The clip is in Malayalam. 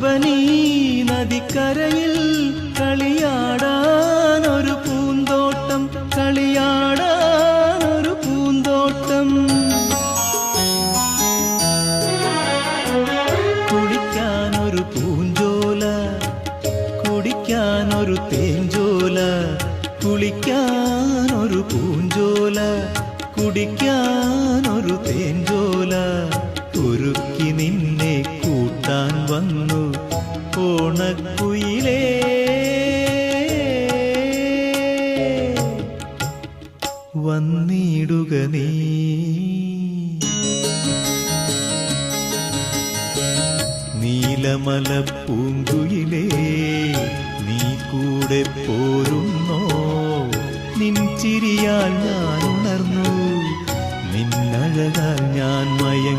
കബനീ നദിക്കരയിൽ കളിയാടാൻ ഒരു പൂന്തോട്ടം കളിയാടാൻ ഒരു പൂന്തോട്ടം. കുടിക്കാൻ ഒരു പൂഞ്ചോല കുടിക്കാൻ ഒരു തേഞ്ചോല കുളിക്കാൻ ഒരു പൂഞ്ചോല കുടിക്കാൻ ഒരു തേഞ്ചോല വന്നു ഓണക്കുയിലേ. വന്നിടുക നീ. നീലമല പൂങ്കുയിലേ നീ കൂടെ പോരുന്നോ? നിൻ ചിരിയാൽ ഞാൻ ഉണർന്നു. നിന്നഴകാൽ ഞാൻ മയങ്ങി